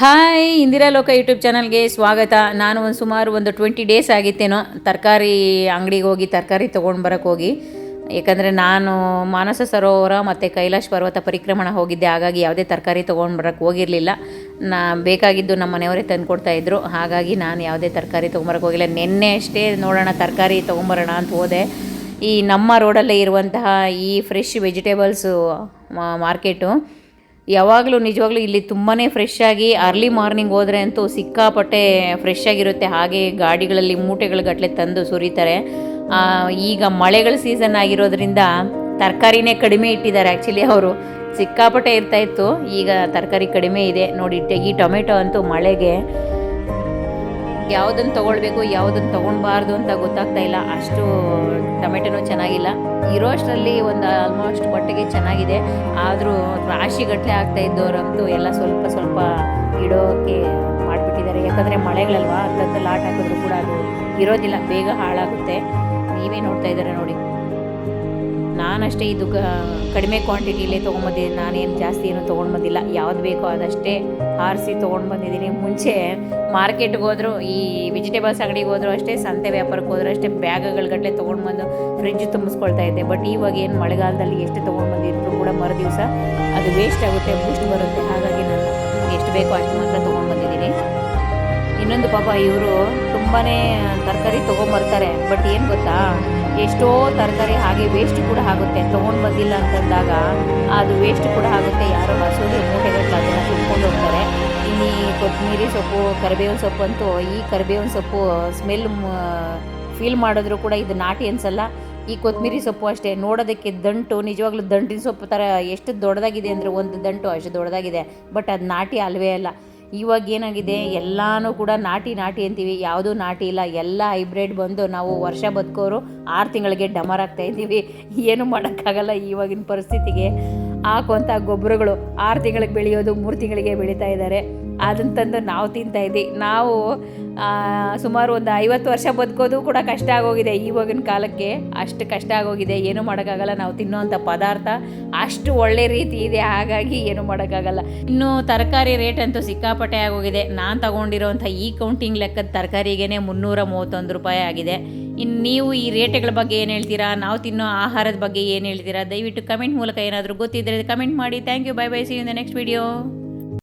Hi Indira ಲೋಕ YouTube ಚಾನಲ್ಗೆ ಸ್ವಾಗತ. ನಾನು ಒಂದು ಸುಮಾರು ಒಂದು ಟ್ವೆಂಟಿ ಡೇಸ್ ಆಗಿತ್ತೇನೋ. ತರಕಾರಿ ಅಂಗಡಿಗೆ ಹೋಗಿ ತರಕಾರಿ ತೊಗೊಂಡು ಬರೋಕ್ಕೆ ಹೋಗಿ. ಯಾಕಂದರೆ ನಾನು ಮಾನಸ ಸರೋವರ ಮತ್ತು ಕೈಲಾಶ್ ಪರ್ವತ ಪರಿಕ್ರಮಣ ಹೋಗಿದ್ದೆ. ಹಾಗಾಗಿ ಯಾವುದೇ ತರಕಾರಿ ತೊಗೊಂಡು ಬರೋಕ್ಕೆ ಹೋಗಿರಲಿಲ್ಲ. ನಾ ಬೇಕಾಗಿದ್ದು ನಮ್ಮ ಮನೆಯವರೇ ತಂದು ಕೊಡ್ತಾಯಿದ್ರು ಹಾಗಾಗಿ ನಾನು ಯಾವುದೇ ತರಕಾರಿ ತೊಗೊಂಬರಕ್ಕೆ ಹೋಗಿಲ್ಲ. ನಿನ್ನೆ ಅಷ್ಟೇ ನೋಡೋಣ, ತರಕಾರಿ ತೊಗೊಂಬರೋಣ ಅಂತ ಹೋದೆ. ಈ ನಮ್ಮ ರೋಡಲ್ಲೇ ಇರುವಂತಹ ಈ ಫ್ರೆಶ್ ವೆಜಿಟೇಬಲ್ಸು ಮಾರ್ಕೆಟು ಯಾವಾಗಲೂ ನಿಜವಾಗ್ಲೂ ಇಲ್ಲಿ ತುಂಬಾ ಫ್ರೆಶ್ ಆಗಿ ಅರ್ಲಿ ಮಾರ್ನಿಂಗ್ ಹೋದರೆ ಅಂತೂ ಸಿಕ್ಕಾಪಟ್ಟೆ ಫ್ರೆಶ್ ಆಗಿರುತ್ತೆ. ಹಾಗೆ ಗಾಡಿಗಳಲ್ಲಿ ಮೂಟೆಗಳ ಗಟ್ಟಲೆ ತಂದು ಸುರಿತಾರೆ. ಈಗ ಮಳೆಗಳ ಸೀಸನ್ ಆಗಿರೋದ್ರಿಂದ ತರಕಾರಿನೇ ಕಡಿಮೆ ಇಟ್ಟಿದ್ದಾರೆ ಆ್ಯಕ್ಚುಲಿ ಅವರು. ಸಿಕ್ಕಾಪಟ್ಟೆ ಇರ್ತಾಯಿತ್ತು ಈಗ ತರಕಾರಿ ಕಡಿಮೆ ಇದೆ. ನೋಡಿ, ಈ ಟೊಮೆಟೊ ಅಂತೂ ಮಳೆಗೆ ಯಾವುದನ್ನು ತೊಗೊಳ್ಬೇಕು ಯಾವುದನ್ನು ತೊಗೊಳ್ಬಾರ್ದು ಅಂತ ಗೊತ್ತಾಗ್ತಾ ಇಲ್ಲ. ಅಷ್ಟು ಟೊಮೆಟೊನೂ ಚೆನ್ನಾಗಿಲ್ಲ. ಇರೋ ಅಷ್ಟರಲ್ಲಿ ಒಂದು ಆಲ್ಮೋಸ್ಟ್ ಮಟ್ಟಿಗೆ ಚೆನ್ನಾಗಿದೆ. ಆದರೂ ರಾಶಿಗಟ್ಟಲೆ ಆಗ್ತಾ ಇದ್ದವರಂತೂ ಎಲ್ಲ ಸ್ವಲ್ಪ ಸ್ವಲ್ಪ ಇಡೋಕ್ಕೆ ಮಾಡಿಬಿಟ್ಟಿದ್ದಾರೆ. ಯಾಕಂದರೆ ಮಳೆಗಳಲ್ವಾ ಅಂತಂದು ಲಾಟ್ ಹಾಕಿದ್ರು ಕೂಡ ಅದು ಇರೋದಿಲ್ಲ, ಬೇಗ ಹಾಳಾಗುತ್ತೆ. ನೀವೇ ನೋಡ್ತಾ ಇದ್ದಾರೆ ನೋಡಿ. ನಾನಷ್ಟೇ ಇದು ಕಡಿಮೆ ಕ್ವಾಂಟಿಟಿಲೇ ತೊಗೊಂಬಂದಿದ್ದೀನಿ ನಾನೇನು ಜಾಸ್ತಿ ಏನು ತೊಗೊಂಡು ಬಂದಿಲ್ಲ ಯಾವ್ದು ಬೇಕೋ ಅದಷ್ಟೇ ಆರಿಸಿ ತೊಗೊಂಡು ಬಂದಿದ್ದೀನಿ ಮುಂಚೆ ಮಾರ್ಕೆಟ್ಗೆ ಹೋದರೂ, ಈ ವೆಜಿಟೇಬಲ್ಸ್ ಅಂಗಡಿಗೆ ಹೋದ್ರು ಅಷ್ಟೇ, ಸಂತೆ ವ್ಯಾಪಾರಕ್ಕೆ ಹೋದ್ರು ಅಷ್ಟೇ, ಬ್ಯಾಗ್ಗಳ ಗಟ್ಟಲೆ ತೊಗೊಂಡು ಬಂದು ಫ್ರಿಡ್ಜ್ ತುಂಬಿಸ್ಕೊಳ್ತಾ ಇದ್ದೆ. ಬಟ್ ಇವಾಗ ಏನು ಮಳೆಗಾಲದಲ್ಲಿ ಎಷ್ಟು ತೊಗೊಂಡು ಬಂದಿದ್ರು ಕೂಡ ಮರು ದಿವಸ ಅದು ವೇಸ್ಟ್ ಆಗುತ್ತೆ ಬೂಸ್ಟ್ ಬರುತ್ತೆ. ಹಾಗಾಗಿ ನಾನು ಎಷ್ಟು ಬೇಕೋ ಅಷ್ಟು ಮಾತ್ರ ತೊಗೊಂಡು ಬಂದಿದ್ದೀನಿ ಇನ್ನೊಂದು ಪಾಪ ಇವರು ತುಂಬಾ ತರಕಾರಿ ತೊಗೊಂಬರ್ತಾರೆ. ಬಟ್ ಏನು ಗೊತ್ತಾ? ಎಷ್ಟೋ ತರಕಾರಿ ಹಾಗೆ ವೇಸ್ಟ್ ಕೂಡ ಆಗುತ್ತೆ. ತೊಗೊಂಡು ಬಂದಿಲ್ಲ ಅಂತಂದಾಗ ಅದು ವೇಸ್ಟ್ ಕೂಡ ಆಗುತ್ತೆ. ಯಾರೋ ಹಸುಗೆ ಮೂಟೆಗಟ್ಟಲೆ ಅದನ್ನು ತಿಳ್ಕೊಂಡು ಹೋಗ್ತಾರೆ. ಇಲ್ಲಿ ಕೊತ್ತಂಬರಿ ಸೊಪ್ಪು, ಕರಿಬೇವಿನ ಸೊಪ್ಪು ಅಂತೂ ಈ ಕರಿಬೇವಿನ ಸೊಪ್ಪು ಸ್ಮೆಲ್ ಫೀಲ್ ಮಾಡಿದ್ರು ಕೂಡ ಇದು ನಾಟಿ ಅನ್ಸಲ್ಲ. ಈ ಕೊತ್ತಂಬರಿ ಸೊಪ್ಪು ಅಷ್ಟೇ. ನೋಡೋದಕ್ಕೆ ದಂಟು, ನಿಜವಾಗ್ಲೂ ದಂಟಿನ ಸೊಪ್ಪು ಥರ ಎಷ್ಟು ದೊಡ್ಡದಾಗಿದೆ ಅಂದರೆ ಒಂದು ದಂಟು ಅಷ್ಟು ದೊಡ್ಡದಾಗಿದೆ. ಬಟ್ ಅದು ನಾಟಿ ಅಲ್ವೇ ಅಲ್ಲ. ಇವಾಗ ಏನಾಗಿದೆ? ಎಲ್ಲಾನು ಕೂಡ ನಾಟಿ ನಾಟಿ ಅಂತೀವಿ. ಯಾವುದೂ ನಾಟಿ ಇಲ್ಲ. ಎಲ್ಲ ಹೈಬ್ರಿಡ್ ಬಂದು ನಾವು ವರ್ಷ ಬದುಕೋರು ಆರು ತಿಂಗಳಿಗೆ ಡಮರ್ ಆಗ್ತಾ ಇದ್ದೀವಿ. ಏನು ಮಾಡೋಕ್ಕಾಗಲ್ಲ ಇವಾಗಿನ ಪರಿಸ್ಥಿತಿಗೆ. ಹಾಕುವಂಥ ಗೊಬ್ಬರಗಳು ಆರು ತಿಂಗಳಿಗೆ ಬೆಳೆಯೋದು ಮೂರು ತಿಂಗಳಿಗೆ ಬೆಳೀತಾ ಇದ್ದಾರೆ. ಅದನ್ನ ತಂದು ನಾವು ತಿಂತಾ ಇದ್ವಿ. ನಾವು ಸುಮಾರು ಒಂದು ಐವತ್ತು ವರ್ಷ ಬದುಕೋದು ಕೂಡ ಕಷ್ಟ ಆಗೋಗಿದೆ. ಇವಾಗಿನ ಕಾಲಕ್ಕೆ ಅಷ್ಟು ಕಷ್ಟ ಆಗೋಗಿದೆ. ಏನು ಮಾಡೋಕ್ಕಾಗಲ್ಲ. ನಾವು ತಿನ್ನೋವಂಥ ಪದಾರ್ಥ ಅಷ್ಟು ಒಳ್ಳೆ ರೀತಿ ಇದೆ. ಹಾಗಾಗಿ ಏನು ಮಾಡೋಕ್ಕಾಗಲ್ಲ. ಇನ್ನು ತರಕಾರಿ ರೇಟ್ ಅಂತೂ ಸಿಕ್ಕಾಪಟ್ಟೆ ಆಗೋಗಿದೆ. ನಾನು ತಗೊಂಡಿರೋವಂಥ ಈ ಕೌಂಟಿಂಗ್ ಲೆಕ್ಕದ ತರಕಾರಿಗೇ ಮುನ್ನೂರ ಮೂವತ್ತೊಂದು ರೂಪಾಯಿ ಆಗಿದೆ. ಇನ್ನು ನೀವು ಈ ರೇಟ್ಗಳ ಬಗ್ಗೆ ಏನು ಹೇಳ್ತೀರಾ? ನಾವು ತಿನ್ನೋ ಆಹಾರದ ಬಗ್ಗೆ ಏನು ಹೇಳ್ತೀರಾ? ದಯವಿಟ್ಟು ಕಮೆಂಟ್ ಮೂಲಕ ಏನಾದರೂ ಗೊತ್ತಿದ್ದರೆ ಕಮೆಂಟ್ ಮಾಡಿ. Thank you bye bye see in the next video